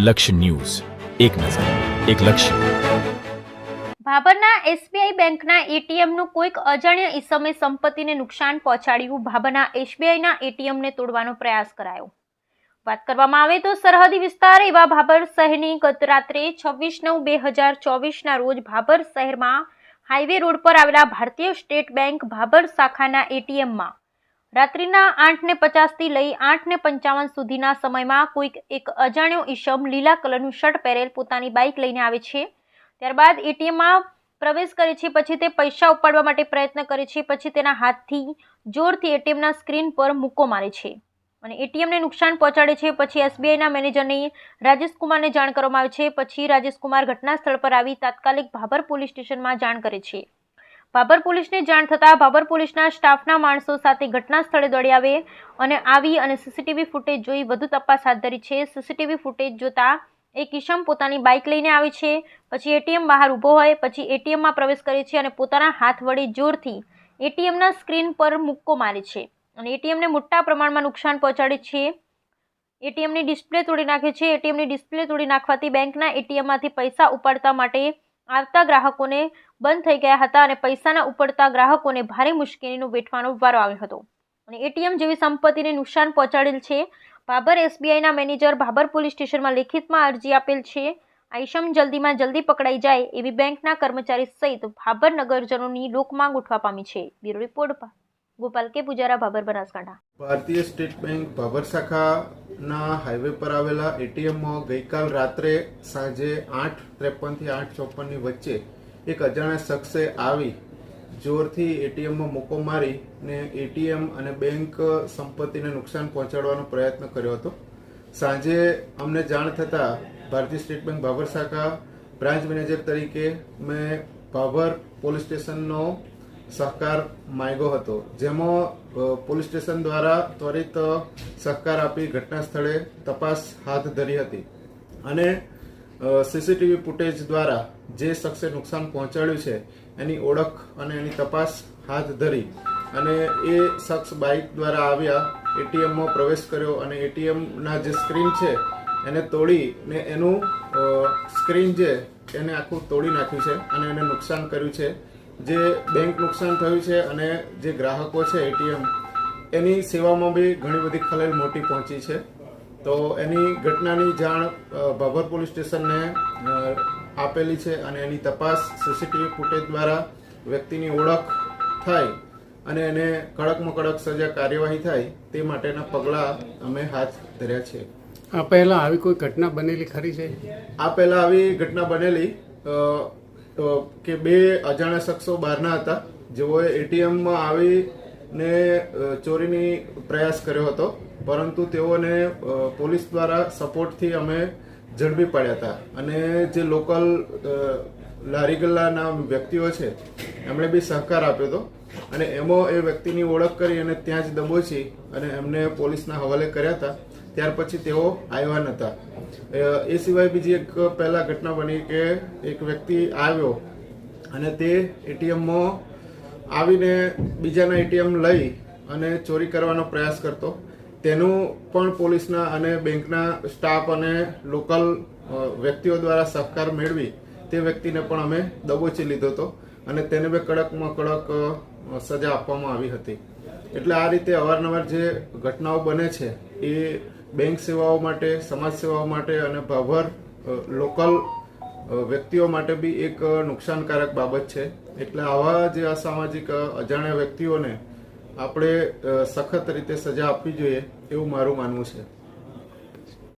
લક્ષ્ય ન્યૂઝ. એક નજર, એક લક્ષ્ય. ભાભરના એસબીઆઈ બેંકના એટીએમનું કોઈક અજાણ્યા ઈસમે સંપત્તિને નુકસાન પહોંચાડ્યું ભાભરના એસબીઆઈના એટીએમને તોડવાનો પ્રયાસ કરાયો. વાત કરવામાં આવે તો સરહદી વિસ્તાર એવા ભાભર શહેરની ગત રાત્રે છવ્વીસ નવ બે હજાર ચોવીસના રોજ ભાભર શહેરમાં હાઈવે રોડ પર આવેલા ભારતીય સ્ટેટ બેંક ભાભર શાખાના એટીએમમાં રાત્રિના આઠ ને પચાસથી લઈ આઠ ને પંચાવન સુધીના સમયમાં કોઈક એક અજાણ્યો ઈશમ લીલા કલરનું શર્ટ પહેરેલ પોતાની બાઇક લઈને આવે છે. ત્યારબાદ એટીએમમાં પ્રવેશ કરે છે, પછી તે પૈસા ઉપાડવા માટે પ્રયત્ન કરે છે, પછી તેના હાથથી જોરથી એટીએમના સ્ક્રીન પર મૂકો મારે છે. અને એટીએમને નુકસાન પહોંચાડે છે, પછી એસબીઆઈના મેનેજરને, રાજેશકુમારને જાણ કરવામાં આવે છે, પછી રાજેશકુમાર ઘટના સ્થળ પર આવી તાત્કાલિક ભાભર પોલીસ સ્ટેશનમાં જાણ કરે છે. ભાભર પોલીસને જાણ થતાં ભાભર પોલીસના સ્ટાફના માણસો સાથે ઘટના સ્થળે દોડી આવે અને આવી અને સીસીટીવી ફૂટેજ જોઈ વધુ તપાસ હાથ ધરી છે. સીસીટીવી ફૂટેજ જોતા એક કિશમ પોતાની બાઇક લઈને આવે છે, પછી એટીએમ બહાર ઊભો હોય, પછી એટીએમમાં પ્રવેશ કરે છે અને પોતાના હાથ વડે જોરથી એટીએમના સ્ક્રીન પર મુક્કો મારે છે અને એટીએમને મોટા પ્રમાણમાં નુકસાન પહોંચાડે છે. એટીએમની ડિસ્પ્લે તોડી નાખે છે. એટીએમની ડિસ્પ્લે તોડી નાખવાથી બેંકના એટીએમમાંથી પૈસા ઉપાડતા માટે આવતા ગ્રાહકોને બંધ થઈ ગયા હતા અને પૈસાના ઉપડતા ગ્રાહકોને ભારે મુશ્કેલીનું વેઠવાનો વારો આવ્યો હતો. અને એટીએમ જેવી સંપત્તિને નુકસાન પહોંચાડેલ છે. ભાભર એસબીઆઈના મેનેજર ભાભર પોલીસ સ્ટેશનમાં લેખિતમાં અરજી આપેલ છે. આઈશમ જલ્દીમાં જલ્દી પકડાઈ જાય એવી બેંકના કર્મચારી સહિત ભાભર નગરજનોની લોકમાંગ ઉઠવા પામી છે. બ્યુરો રિપોર્ટ ગોપાલ કે પુજારા ભાભર બનાસકાંઠા. ભારતીય સ્ટેટ બેંક ભાભર શાખાના હાઈવે પર આવેલા એટીએમમાં ગઈકાલ રાત્રે સાંજે આઠ ત્રેપનથી આઠ ચોપનની વચ્ચે એક અજાણ્યા શખ્સે આવી જોરથી એટીએમમાં મૂકો મારી ને એટીએમ અને બેંક સંપત્તિને નુકસાન પહોંચાડવાનો પ્રયત્ન કર્યો હતો. સાંજે અમને જાણ થતાં ભારતીય સ્ટેટ બેંક ભાભર શાખા બ્રાન્ચ મેનેજર તરીકે મેં ભાભર પોલીસ સ્ટેશનનો સહકાર માંગ્યો હતો. જેમાં પોલીસ સ્ટેશન દ્વારા ત્વરિત સહકાર આપી ઘટના સ્થળે તપાસ હાથ ધરી હતી. અને સીસીટીવી ફૂટેજ દ્વારા જે શખ્સે નુકસાન પહોંચાડ્યું છે, એની ઓળખ અને એની તપાસ હાથ ધરી અને એ શખ્સ બાઇક દ્વારા આવ્યા, એટીએમમાં પ્રવેશ કર્યો અને એટીએમના જે સ્ક્રીન છે, એને તોડી ને એનું સ્ક્રીન જે, એને આખું તોડી નાખ્યું છે અને એને નુકસાન કર્યું છે. જે બેંક નુકસાન થયું છે અને જે ગ્રાહકો છે, એટીએમ, એની સેવામાં બી ઘણી બધી ખલેલ મોટી પહોંચી છે. તો એની ઘટનાની જાણ ભાભર પોલીસ સ્ટેશનને આપેલી છે અને એની તપાસ સીસીટીવી ફૂટેજ દ્વારા વ્યક્તિની ઓળખ થાય અને એને કડકમાં કડક સજા કાર્યવાહી થાય તે માટેના પગલાં અમે હાથ ધર્યા છે. આ પહેલા આવી કોઈ ઘટના બનેલી ખરી છે? આ પહેલા આવી ઘટના બનેલી કે બે અજાણ્યા શખ્સો બહારના હતા જેઓએ એટીએમમાં આવીને ચોરીની પ્રયાસ કર્યો હતો. પરંતુ તેઓને પોલીસ દ્વારા સપોર્ટથી અમે ઝડપી પાડ્યા હતા. અને જે લોકલ લારી ગલ્લાના વ્યક્તિઓ છે, એમણે બી સહકાર આપ્યો હતો. અને એમાં એ વ્યક્તિની ઓળખ કરી અને ત્યાં જ દબોચી અને એમને પોલીસના હવાલે કર્યા હતા. ત્યાર પછી તેઓ આવ્યા નહોતા એ સિવાય બીજી એક પહેલા ઘટના બની કે એક વ્યક્તિ આવ્યો અને તે એટીએમમાં આવીને બીજાના એટીએમ લઈ અને ચોરી કરવાનો પ્રયાસ કરતો. તેનું પણ પોલીસના અને બેંકના સ્ટાફ અને લોકલ વ્યક્તિઓ દ્વારા સહકાર મેળવી તે વ્યક્તિને પણ અમે દબોચી લીધો હતો અને તેને બે કડકમાં કડક સજા આપવામાં આવી હતી. એટલે આ રીતે અવારનવાર જે ઘટનાઓ બને છે એ બેંક સેવાઓ માટે, સમાજ સેવાઓ માટે અને ભાભર લોકલ વ્યક્તિઓ માટે બી એક નુકસાનકારક બાબત છે. એટલે આવા જે અસામાજિક, અજાણ્યા વ્યક્તિઓને આપણે સખત રીતે સજા આપવી જોઈએ એવું મારું માનવું છે.